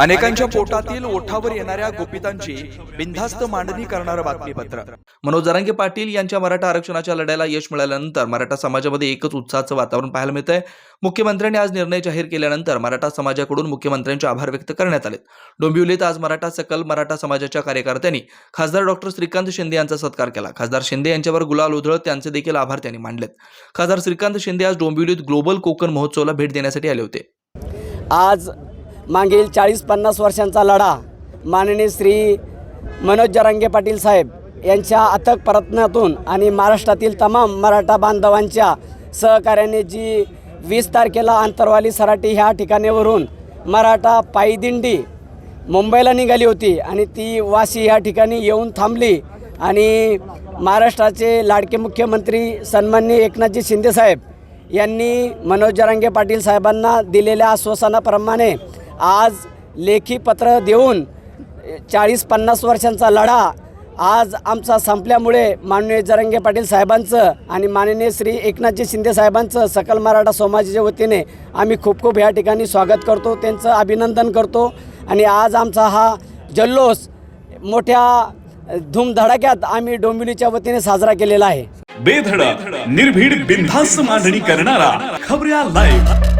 अनेकांच्या पोटातील ओठावर येणाऱ्या गोपितांची बिनधास्त मांडणी करणारं बातमीपत्र. मनोज जरांगे पाटील यांच्या मराठा आरक्षणाच्या लढ्याला यश मिळाल्यानंतर मराठा समाजामध्ये एकच उत्साहाचं वातावरण पाहायला मिळत आहे मुख्यमंत्र्यांनी आज निर्णय जाहीर केल्यानंतर मराठा समाजाकडून मुख्यमंत्र्यांचे आभार व्यक्त करण्यात आले डोंबिवलीत आज मराठा सकल मराठा समाजाच्या कार्यकर्त्यांनी खासदार डॉक्टर श्रीकांत शिंदे यांचा सत्कार केला. खासदार शिंदे यांच्यावर गुलाल उधळत त्यांचे देखील आभार त्यांनी मानलेत खासदार श्रीकांत शिंदे आज डोंबिवलीत ग्लोबल कोकण महोत्सवाला भेट देण्यासाठी आले होते. आज मागील चाळीस पन्नास वर्षांचा लढा माननीय श्री मनोज जरांगे पाटील साहेब यांच्या अथक प्रयत्नातून आणि महाराष्ट्रातील तमाम मराठा बांधवांच्या सहकार्याने जी वीस तारखेला आंतरवाली सराटी ह्या ठिकाणीवरून मराठा पायदिंडी मुंबईला निघाली होती आणि ती वाशी ह्या ठिकाणी येऊन थांबली आणि महाराष्ट्राचे लाडके मुख्यमंत्री सन्माननीय एकनाथजी शिंदेसाहेब यांनी मनोज जरांगे पाटील साहेबांना दिलेल्या आश्वासनाप्रमाणे आज लेखी पत्र देऊन चाळीस पन्नास वर्षांचा लढा आज आमचा संपल्यामुळे माननीय जरंगे पाटील साहेबांचं आणि माननीय श्री एकनाथजी शिंदे साहेबांचं सकल मराठा समाजाच्या वतीने आम्ही खूप खूप ह्या ठिकाणी स्वागत करतो त्यांचं अभिनंदन करतो. आणि आज आमचा हा जल्लोष मोठ्या धूमधडाक्यात आम्ही डोंबिवलीच्या वतीने साजरा केलेला आहे. बेधडक निर्भीड बिनधास्त मांडणी करणारा खबऱ्या लाईव्ह